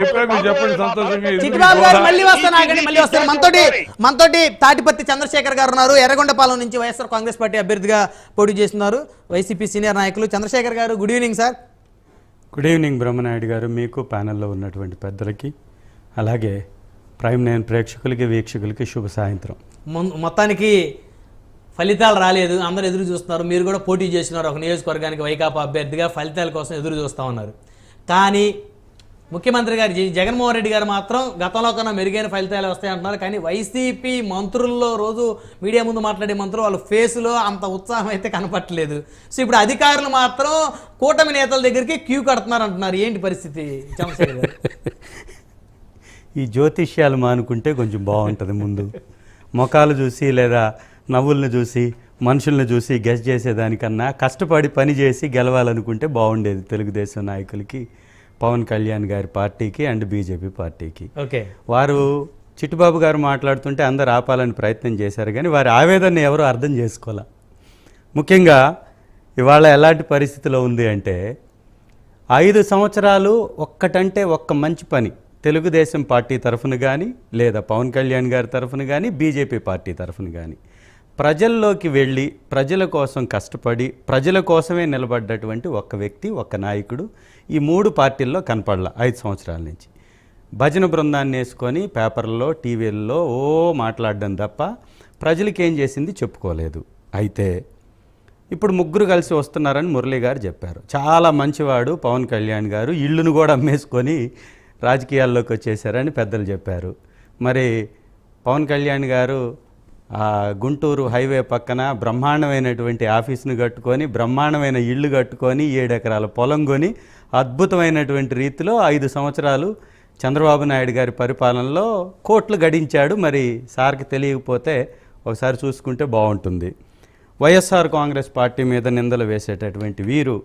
చిట్టిబాబు గారు కూడా- మళ్ళీ వస్తాను ఆగండి మళ్ళీ వస్తాను. మనతోటి మనతోటి తాటిపత్తి చంద్రశేఖర్ గారు ఉన్నారు. ఎర్రగొండపాలెం నుంచి వైఎస్ఆర్ కాంగ్రెస్ పార్టీ అభ్యర్థిగా పోటీ చేస్తున్నారు. వైసీపీ సీనియర్ నాయకులు Chandrasekhar garu good evening sir. Good evening Brahmanaidu garu. మీకు ప్యానెల్లో ఉన్నటువంటి పెద్దలకి అలాగే ప్రైమ్ నైన్ ప్రేక్షకులకి వీక్షకులకి శుభ సాయంత్రం. మొత్తానికి ఫలితాలు రాలేదు. అందరూ ఎదురు చూస్తున్నారు. మీరు కూడా పోటీ చేస్తున్నారు ఒక నియోజకవర్గానికి వైకాపా అభ్యర్థిగా ఫలితాల కోసం ఎదురు చూస్తూ ఉన్నారు. కానీ ముఖ్యమంత్రి గారు జగన్మోహన్ రెడ్డి గారు మాత్రం గతంలో కన్నా మెరుగైన ఫలితాలు వస్తాయంటున్నారు కానీ వైసీపీ మంత్రుల్లో రోజు మీడియా ముందు మాట్లాడే మంత్రులు వాళ్ళ ఫేస్లో అంత ఉత్సాహం అయితే కనపట్లేదు సో ఇప్పుడు అధికారులు మాత్రం కూటమి నేతల దగ్గరికి క్యూ కడుతున్నారు అంటున్నారు. ఏంటి పరిస్థితి? చంద్రశేఖర్ ఈ జ్యోతిష్యాలు మానుకుంటే కొంచెం బాగుంటుంది ముందు. ముఖాలు చూసి లేదా నవ్వులను చూసి మనుషుల్ని చూసి గెస్ చేసేదానికన్నా కష్టపడి పని చేసి గెలవాలనుకుంటే బాగుండేది తెలుగుదేశం నాయకులకి. పవన్ కళ్యాణ్ గారి పార్టీకి అండ్ బీజేపీ పార్టీకి. ఓకే. వారు చిట్టుబాబు గారు మాట్లాడుతుంటే అందరు ఆపాలని ప్రయత్నం చేశారు కానీ వారి ఆవేదన ఎవరు అర్థం చేసుకోలే. ముఖ్యంగా ఇవాళ ఎలాంటి పరిస్థితిలో ఉంది అంటే ఐదు సంవత్సరాలు ఒక్కటంటే ఒక్క మంచి పని తెలుగుదేశం పార్టీ తరఫున కానీ లేదా పవన్ కళ్యాణ్ గారి తరఫున కానీ బీజేపీ పార్టీ తరఫున కానీ ప్రజల్లోకి వెళ్ళి ప్రజల కోసం కష్టపడి ప్రజల కోసమే నిలబడ్డటువంటి ఒక వ్యక్తి ఒక్క నాయకుడు ఈ మూడు పార్టీల్లో కనపడలా ఐదు సంవత్సరాల నుంచి. భజన బృందాన్ని వేసుకొని పేపర్లో టీవీల్లో ఓ మాట్లాడడం తప్ప ప్రజలకి ఏం చేసింది చెప్పుకోలేదు. అయితే ఇప్పుడు ముగ్గురు కలిసి వస్తున్నారని మురళి గారు చెప్పారు. చాలా మంచివాడు పవన్ కళ్యాణ్ గారు ఇళ్ళును కూడా అమ్మేసుకొని రాజకీయాల్లోకి వచ్చేసారని పెద్దలు చెప్పారు. మరి పవన్ కళ్యాణ్ గారు గుంటూరు హైవే పక్కన బ్రహ్మాండమైనటువంటి ఆఫీస్ను కట్టుకొని బ్రహ్మాండమైన ఇల్లు కట్టుకొని ఏడెకరాల పొలం కొని అద్భుతమైనటువంటి రీతిలో ఐదు సంవత్సరాలు చంద్రబాబు నాయుడు గారి పరిపాలనలో కోట్లు గడించాడు. మరి సార్కి తెలియకపోతే ఒకసారి చూసుకుంటే బాగుంటుంది. వైఎస్ఆర్ కాంగ్రెస్ పార్టీ మీద నిందలు వేసేటటువంటి వీరు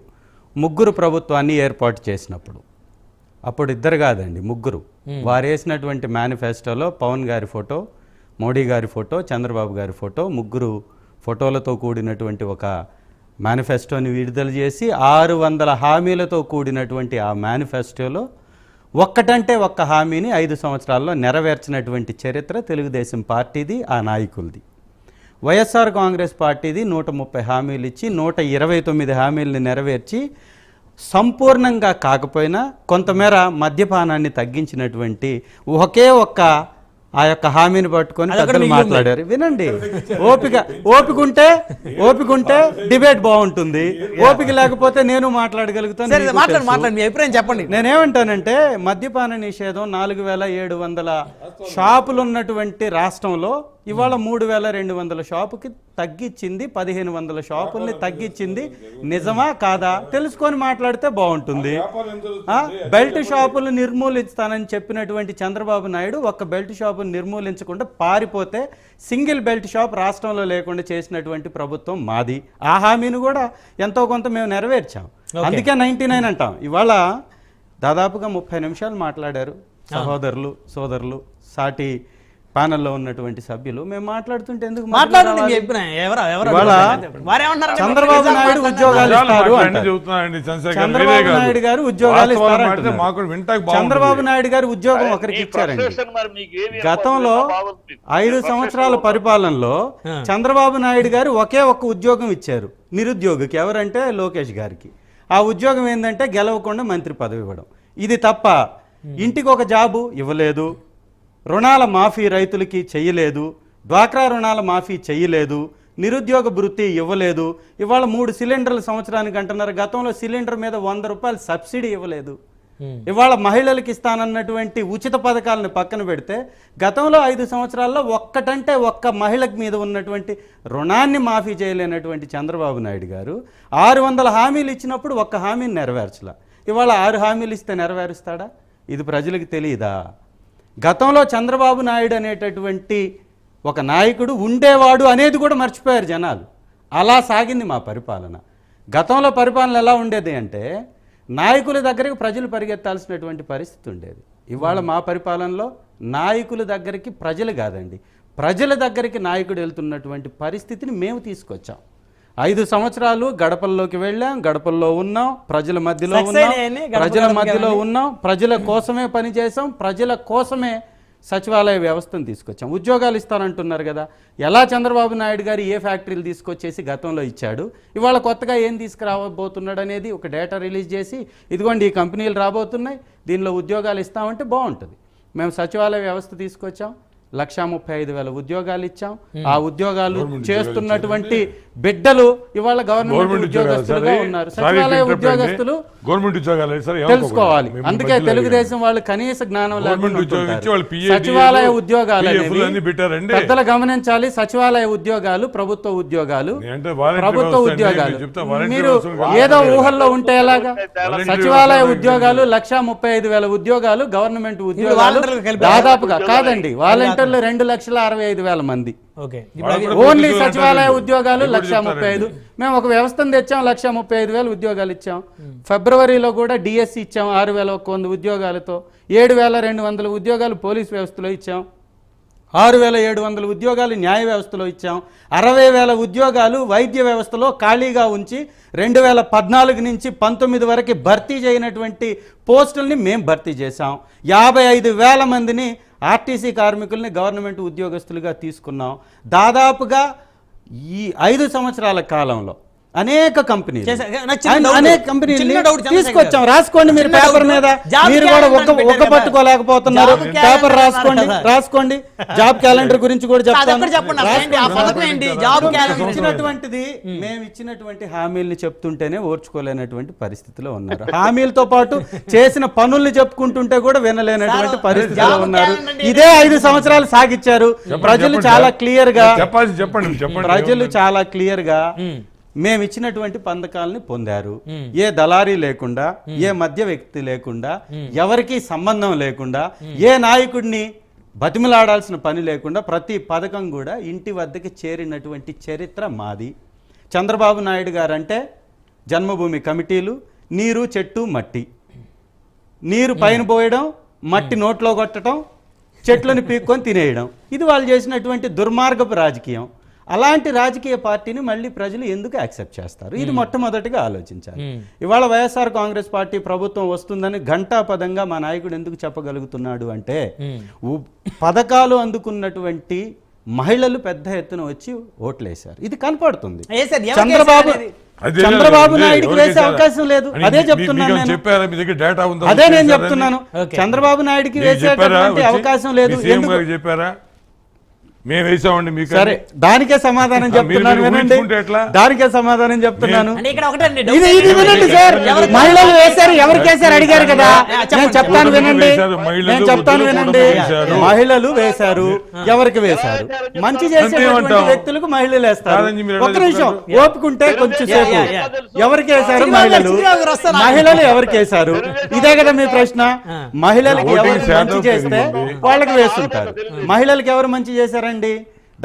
ముగ్గురు ప్రభుత్వాన్ని ఏర్పాటు చేసినప్పుడు అప్పుడు ఇద్దరు కాదండి ముగ్గురు. వారు వేసినటువంటి మేనిఫెస్టోలో పవన్ గారి ఫోటో మోడీ గారి ఫోటో చంద్రబాబు గారి ఫోటో ముగ్గురు ఫోటోలతో కూడినటువంటి ఒక మేనిఫెస్టోని విడుదల చేసి ఆరు వందల హామీలతో కూడినటువంటి ఆ మేనిఫెస్టోలో ఒక్కటంటే ఒక్క హామీని ఐదు సంవత్సరాల్లో నెరవేర్చినటువంటి చరిత్ర తెలుగుదేశం పార్టీది ఆ నాయకులది. వైఎస్ఆర్ కాంగ్రెస్ పార్టీది నూట ముప్పై హామీలు ఇచ్చి నూట ఇరవై తొమ్మిది హామీలను నెరవేర్చి సంపూర్ణంగా కాకపోయినా కొంతమేర మద్యపానాన్ని తగ్గించినటువంటి ఒకే ఒక్క ఆ యొక్క హామీని పట్టుకొని పెద్దలు. మాట్లాడారు. వినండి. ఓపిక ఓపిక ఉంటే ఓపిక ఉంటే డిబేట్ బాగుంటుంది. ఓపిక లేకపోతే నేను మాట్లాడగలుగుతాను మాట్లాడు మీ అభిప్రాయం చెప్పండి. నేనేమంటానంటే మద్యపాన నిషేధం నాలుగు వేల ఏడు వందల షాపులు ఉన్నటువంటి రాష్ట్రంలో ఇవాళ మూడు వేల రెండు వందల షాపుకి తగ్గించింది పదిహేను వందల షాపుల్ని తగ్గించింది నిజమా కాదా? తెలుసుకొని మాట్లాడితే బాగుంటుంది. ఆ, బెల్ట్ షాపులు నిర్మూలిస్తానని చెప్పినటువంటి చంద్రబాబు నాయుడు ఒక్క బెల్ట్ షాపును నిర్మూలించకుండా పారిపోతే సింగిల్ బెల్ట్ షాప్ రాష్ట్రంలో లేకుండా చేసినటువంటి ప్రభుత్వం మాది. ఆ హామీని కూడా ఎంతో కొంత మేము నెరవేర్చాం. అందుకే నైన్టీ నైన్ అంటాం. ఇవాళ దాదాపుగా ముప్పై నిమిషాలు మాట్లాడారు సహోదరులు సోదరులు సాటి ప్యానెల్లో ఉన్నటువంటి సభ్యులు మేము మాట్లాడుతుంటే ఎందుకు చంద్రబాబు నాయుడు ఉద్యోగాలు ఇస్తారు చంద్రబాబు. నాయుడు గారు ఉద్యోగాలు ఇస్తారు. చంద్రబాబు నాయుడు గారు ఉద్యోగం ఒకరికి ఇచ్చారండి. గతంలో ఐదు సంవత్సరాల పరిపాలనలో చంద్రబాబు నాయుడు గారు ఒకే ఒక్క ఉద్యోగం ఇచ్చారు నిరుద్యోగికి. ఎవరంటే లోకేష్ గారికి. ఆ ఉద్యోగం ఏంటంటే గెలవకుండా మంత్రి పదవి ఇవ్వడం. ఇది తప్ప ఇంటికి ఒక జాబు ఇవ్వలేదు. రుణాల మాఫీ రైతులకి చెయ్యలేదు డ్వాక్రా రుణాల మాఫీ చెయ్యలేదు నిరుద్యోగ భృతి ఇవ్వలేదు. ఇవాళ మూడు సిలిండర్లు సంవత్సరానికి అంటున్నారు. గతంలో సిలిండర్ మీద వంద రూపాయలు సబ్సిడీ ఇవ్వలేదు. ఇవాళ మహిళలకు ఇస్తానన్నటువంటి ఉచిత పథకాలను పక్కన పెడితే గతంలో ఐదు సంవత్సరాల్లో ఒక్కటంటే ఒక్క మహిళకు మీద ఉన్నటువంటి రుణాన్ని మాఫీ చేయలేనటువంటి చంద్రబాబు నాయుడు గారు ఆరు వందల హామీలు ఇచ్చినప్పుడు ఒక్క హామీని నెరవేర్చలా. ఇవాళ ఆరు హామీలు ఇస్తే నెరవేరుస్తాడా? ఇది ప్రజలకు తెలియదా గతంలో చంద్రబాబు నాయుడు అనేటటువంటి ఒక నాయకుడు ఉండేవాడు అనేది కూడా మర్చిపోయారు జనాలు. అలా సాగింది మా పరిపాలన. గతంలో పరిపాలన ఎలా ఉండేది అంటే నాయకుల దగ్గరికి ప్రజలు పరిగెత్తాల్సినటువంటి పరిస్థితి ఉండేది. ఇవాళ మా పరిపాలనలో నాయకుల దగ్గరికి ప్రజలు కాదండి. ప్రజల దగ్గరికి నాయకుడు వెళ్తున్నటువంటి పరిస్థితిని మేము తీసుకొచ్చాం. ఐదు సంవత్సరాలు గడపల్లోకి వెళ్ళాం గడపల్లో ఉన్నాం ప్రజల మధ్యలో ఉన్నాం ప్రజల మధ్యలో. ఉన్నాం ప్రజల కోసమే పనిచేసాం ప్రజల కోసమే సచివాలయ వ్యవస్థను తీసుకొచ్చాం. ఉద్యోగాలు ఇస్తానంటున్నారు కదా. ఎలా చంద్రబాబు నాయుడు గారు ఏ ఫ్యాక్టరీలు తీసుకొచ్చేసి గతంలో ఇచ్చాడు? ఇవాళ కొత్తగా ఏం తీసుకురాబోతున్నాడు అనేది ఒక డేటా రిలీజ్ చేసి ఇదిగోండి ఈ కంపెనీలు రాబోతున్నాయి దీనిలో ఉద్యోగాలు ఇస్తామంటే బాగుంటుంది. మేము సచివాలయ వ్యవస్థ తీసుకొచ్చాం లక్షా ముప్పై ఐదు వేల ఉద్యోగాలు ఇచ్చాం. ఆ ఉద్యోగాలు చేస్తున్నటువంటి బిడ్డలు ఇవాళ గవర్నమెంట్ ఉద్యోగస్తులుగా ఉన్నారు. సచివాలయ ఉద్యోగస్తులు గవర్నమెంట్ ఉద్యోగాలు సరే తెలుసుకోవాలి. అందుకే తెలుగుదేశం వాళ్ళు కనీస జ్ఞానం లేకుండా సచివాలయ ఉద్యోగాలు. పెద్దలు గమనించాలి. సచివాలయ ఉద్యోగాలు ప్రభుత్వ ఉద్యోగాలు అంటే వాలంటీర్ ప్రభుత్వ ఉద్యోగాలు. మీరు ఏదో. ఊహల్లో ఉంటే ఎలాగా? సచివాలయ ఉద్యోగాలు లక్షా ముప్పై ఐదు వేల ఉద్యోగాలు గవర్నమెంట్ ఉద్యోగాలు? దాదాపుగా కాదండి వాలంటీర్లు రెండు లక్షల అరవై ఐదు వేల మంది. ఓన్లీ సచివాలయ. ఉద్యోగాలు లక్ష ముప్పై ఐదు? మేము ఒక వ్యవస్థను తెచ్చాం లక్ష ముప్పై ఐదు వేలు ఉద్యోగాలు ఇచ్చాం. ఫిబ్రవరిలో కూడా డిఎస్సి ఇచ్చాం ఆరు వేల ఒక వంద ఉద్యోగాలతో. ఏడు వేల రెండు వందల ఉద్యోగాలు పోలీస్ వ్యవస్థలో ఇచ్చాం. ఆరు వేల ఏడు వందల ఉద్యోగాలు న్యాయ వ్యవస్థలో ఇచ్చాం. అరవై వేల ఉద్యోగాలు వైద్య వ్యవస్థలో ఖాళీగా ఉంచి రెండు వేల పద్నాలుగు నుంచి పంతొమ్మిది వరకు భర్తీ చేయనటువంటి పోస్టుల్ని మేము భర్తీ చేశాం. యాభై ఐదు వేల మందిని ఆర్టీసీ కార్మికుల్ని గవర్నమెంట్ ఉద్యోగస్తులుగా తీసుకున్నాం. దాదాపుగా ఈ ఐదు సంవత్సరాల కాలంలో అనేక కంపెనీలు. అనేక కంపెనీలు చిన్న డౌట్ చంద్రశేఖర్ తీసుకొచ్చాం. రాసుకోండి మీరు పేపర్. మీద. మీరు కూడా ఒక్క ఒక్క కదా. పట్టుకోలేకపోతున్నారు. పేపర్ రాసుకోండి. రాసుకోండి. జాబ్ క్యాలెండర్ గురించి కూడా చెప్తాను. ఇచ్చినటువంటిది మేము ఇచ్చినటువంటి హామీల్ని చెప్తుంటేనే ఓర్చుకోలేనటువంటి పరిస్థితిలో ఉన్నారు. హామీలతో పాటు చేసిన పనుల్ని చెప్పుకుంటుంటే కూడా వినలేనటువంటి పరిస్థితిలో ఉన్నారు. ఇదే ఐదు సంవత్సరాలు సాగిచ్చారు. ప్రజలు చాలా. క్లియర్గా చెప్పండి ప్రజలు చాలా క్లియర్గా మేము ఇచ్చినటువంటి పథకాలని పొందారు ఏ దళారీ లేకుండా ఏ మధ్య వ్యక్తి లేకుండా ఎవరికి సంబంధం లేకుండా ఏ నాయకుడిని బతిమలాడాల్సిన పని లేకుండా ప్రతి పథకం కూడా ఇంటి వద్దకి చేరినటువంటి చరిత్ర మాది. చంద్రబాబు నాయుడు గారంటే జన్మభూమి కమిటీలు నీరు చెట్టు మట్టి. నీరు పైన పోయడం మట్టి నోట్లో కొట్టడం చెట్లను పీక్కొని తినేయడం. ఇది వాళ్ళు చేసినటువంటి దుర్మార్గపు రాజకీయం. అలాంటి రాజకీయ పార్టీని మళ్ళీ ప్రజలు ఎందుకు యాక్సెప్ట్ చేస్తారు? ఇది మొట్టమొదటిగా ఆలోచించాలి. ఇవాళ వైఎస్ఆర్ కాంగ్రెస్ పార్టీ ప్రభుత్వం వస్తుందని ఘంటాపదంగా మా నాయకుడు ఎందుకు చెప్పగలుగుతున్నాడు అంటే పథకాలు అందుకున్నటువంటి మహిళలు పెద్ద ఎత్తున వచ్చి ఓట్లేశారు. ఇది కనపడుతుంది. ఏ సార్, ఎవరికి చంద్రబాబు చంద్రబాబు నాయుడుకి వేసే? అవకాశం లేదు. అదే చెప్తున్నాను మీకు నేను. చెప్పారా? మీ దగ్గర డేటా ఉందా? అదే నేను? చెప్తున్నాను. చంద్రబాబు నాయుడుకి వేసేటటువంటి వచ్చి? అవకాశం లేదు. చెప్పారా? మేము వేసామండి మీకు సరే దానికే సమాధానం చెప్తున్నాను వినండి? దానికే సమాధానం చెప్తున్నాను. అంటే ఇక్కడ ఒకటండి ఇది ఇది వినండి సార్. ఎవరికి- మహిళలు వేశారు ఎవరికి వేశారు అడిగారు కదా. నేను చెప్తాను వినండి. నేను చెప్తాను వినండి. మహిళలు వేశారు ఎవరికి వేశారు? మంచి అంతేమంటావు? వ్యక్తులకు మహిళలు వేస్తారు. ఒక్క నిమిషం? ఓపుకుంటే కొంచెం సేపు. ఎవరికి వేశారు? మహిళలు. మహిళలు ఎవరికి వేశారు? ఇదే కదా మీ ప్రశ్న. మహిళలకి ఎవరు మంచి చేస్తే. వాళ్ళకి వేస్తుంటారు. మహిళలకు ఎవరు మంచి చేశారండి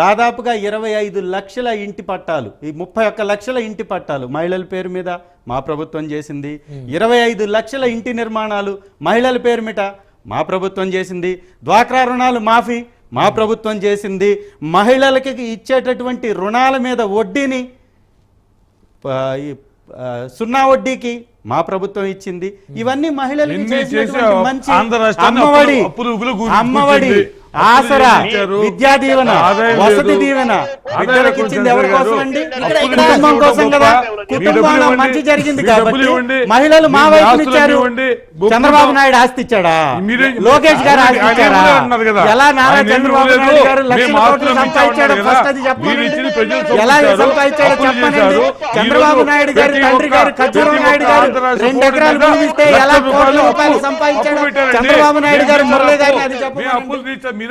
దాదాపుగా ఇరవై ఐదు లక్షల ఇంటి పట్టాలు ఈ ముప్పై ఒక్క లక్షల ఇంటి పట్టాలు మహిళల పేరు మీద మా ప్రభుత్వం చేసింది. ఇరవై ఐదు లక్షల ఇంటి నిర్మాణాలు మహిళల పేరు మీద మా ప్రభుత్వం చేసింది. డ్వాక్రా రుణాలు మాఫీ మా ప్రభుత్వం చేసింది. మహిళలకి ఇచ్చేటటువంటి రుణాల మీద వడ్డీని సున్నా వడ్డీకి మా ప్రభుత్వం ఇచ్చింది. ఇవన్నీ రాష్ట్రాన్ని అమ్మఒడి. ఆసరా. విద్యా దీవెన వసతి. దీవెన బిడ్డలకు ఇచ్చింది ఎవరి గారు. కోసం అండి కుటుంబం కోసం కదా కుటుంబంలో. మంచి జరిగింది కాబట్టి. మహిళలు మా వైపు ఇచ్చారు చంద్రబాబు. నాయుడు ఆస్తి ఇచ్చాడా లోకేష్ గారు ఆస్తి ఇచ్చారా. ఎలా నారా చంద్రబాబు. నాయుడు గారు లక్షల కోట్లు సంపాదించాడు. ఫస్ట్ అది చెప్పండి ఎలా. సంపాదించాడో చెప్పండి. చంద్రబాబు నాయుడు గారి తండ్రి గారు ప్రతి నాయుడు గారు రెండు ఎకరాలు మీద భూమి ఇస్తే లక్షల ఎలా కోట్ల రూపాయలు సంపాదించాడు. చంద్రబాబు నాయుడు గారు మీరు మురళీ గారిని అది మీ చెప్పండి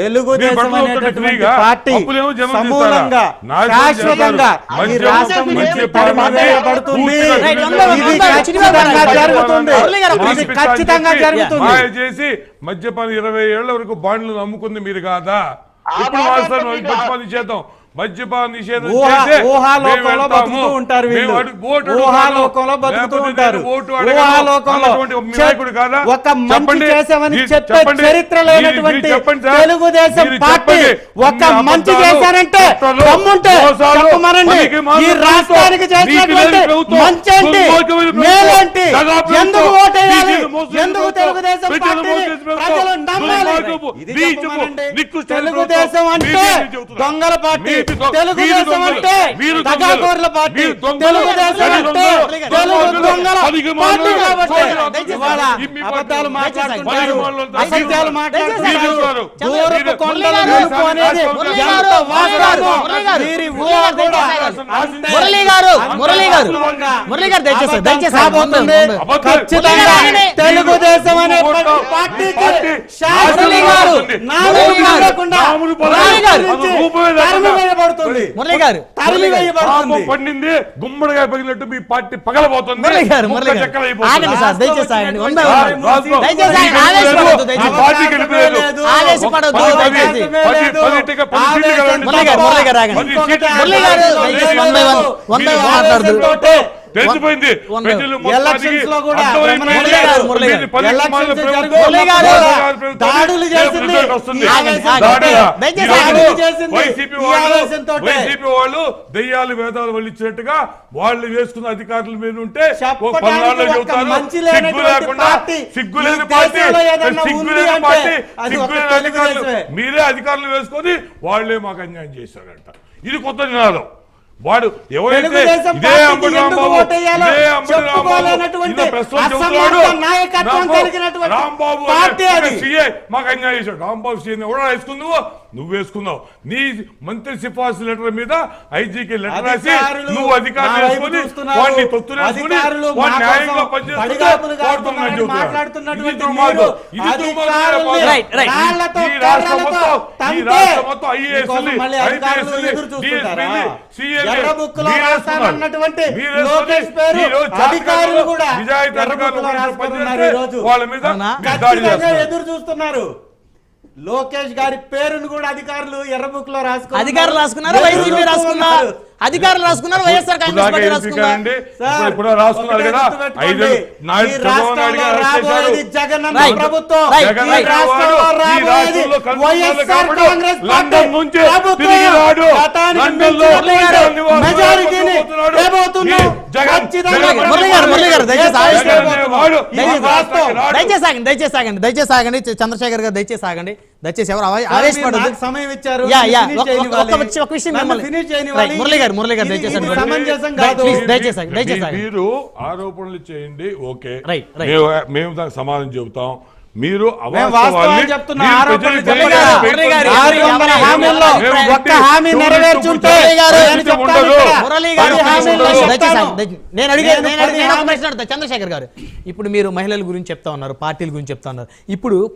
తెలుగుదేశం అనేటటువంటి. పార్టీ సమూలంగా శాశ్వతంగా. ఈ రాష్ట్రం నుంచి ఇది ఖచ్చితంగా జరుగుతుంది. ఇది ఖచ్చితంగా జరుగుతుంది. చేసి మద్యపానం ఇరవై ఏళ్ళ వరకు బాండ్లు అమ్ముకుంది మీరు కాదా? ఇప్పుడు మాస్టర్ చేద్దాం. మద్యపాన నిషేధం ఉంటారు ఒక మంచి చెప్పే. చరిత్ర లేనటువంటి. తెలుగుదేశం పార్టీ. ఒక దమ్ముంటే చెప్పమనండి. ఈ రాష్ట్రానికి చేసినటువంటి మంచి ఏంటి మేలేంటి? ఎందుకు ఓటేయాలి? ఎందుకు తెలుగుదేశం పార్టీని ప్రజలు నమ్మాలి? అంటే. దొంగల పార్టీ. తెలుగుదేశం. అంటే. దగాకోర్ల పార్టీ. తెలుగుదేశం అంటే అబద్ధాలు అసత్యాలు దూరపు కొండల నిలుపు అనేది ఎంత గారు, గారు, వీరి ఊహ కూడా మురళి మురళి మురళి దయచేసి, దయచేసి. ఖచ్చితంగా తెలుగుదేశం అనే గారు, పార్టీకి నాలుగు లేకుండా మురళి గారు. తరిమి వేయబడుతుంది మురళి గారు తరిమి వేయబడుతుంది పండింది గుమ్మడిగా పగిలినట్టు మీ పార్టీ పగలబోతుంది. మురళి గారు మురళి ముక్క గారు తెలిసిపోయింది. దాడులు. వైసీపీ వాళ్ళు దెయ్యాలు వేదాలు వల్లించినట్టుగా వాళ్ళు వేసుకున్న అధికారుల మీద ఉంటే చెబుతారు సిగ్గు లేకుండా పార్టీ. సిగ్గు లేని పార్టీ. సిగ్గు లేని పార్టీ. లేని అధికారులు. మీరే అధికారులు వేసుకొని వాళ్ళే మాకు అన్యాయం చేశారంట. ఇది కొత్త నినాదం. వాడు ఎవరైతే ఇదే అంబటి రాంబాబు ఇదే అంబటి. సీఏ మాకు అన్యాయం చేశాడు. రాంబాబు సీఏ ఎవడో వేసుకుందువో నువ్వు వేసుకున్నావు. నీ మంత్రి సిఫార్సు లెటర్ మీద ఐజీకి లెటర్ రాసి నువ్వు అధికారులు వేసుకొని. వాడిని న్యాయంగా ఇది దుర్మార్గం. ఇది ఈ రాష్ట్రం లోకేష్ పేరు అధికారులు కూడా రాసుకున్నారు. వాళ్ళ మీద. ఎదురు చూస్తున్నారు. లోకేష్ గారి పేరును కూడా అధికారులు ఎర్ర బుక్లో రాసుకున్నారు అధికారులు రాసుకున్నారు? వైసీపీ రాసుకున్నా అధికారులు రాసుకున్నారు వైఎస్ఆర్ కాంగ్రెస్ పార్టీ రాసుకున్నారు. ప్రభుత్వం. వైఎస్ఆర్ కాంగ్రెస్ పార్టీ. మెజారిటీని దయచేసి. దయచేసి ఆగండి దయచేసి ఆగండి దయచేసి ఆగండి. చ- చంద్రశేఖర్ గారు దయచేసి ఆగండి. దయచేసి ఎవరు ఆవే- సార్, మీరు ఆవేశపడద్దు. నాకు సమయం ఇచ్చారు. యా యా ఒక- విషయం- మురళి గారు మురళి గారు దయచేసి దయచేసి దయచేసి. మీరు ఆరోపణలు చేయండి ఓకే. Right, right. మేము దానికి సమాధానం చెబుతాం. మీరు చంద్రశేఖర్ గారు ఇప్పుడు మీరు మహిళల గురించి చెప్తా ఉన్నారు పార్టీల గురించి చెప్తా ఉన్నారు. ఇప్పుడు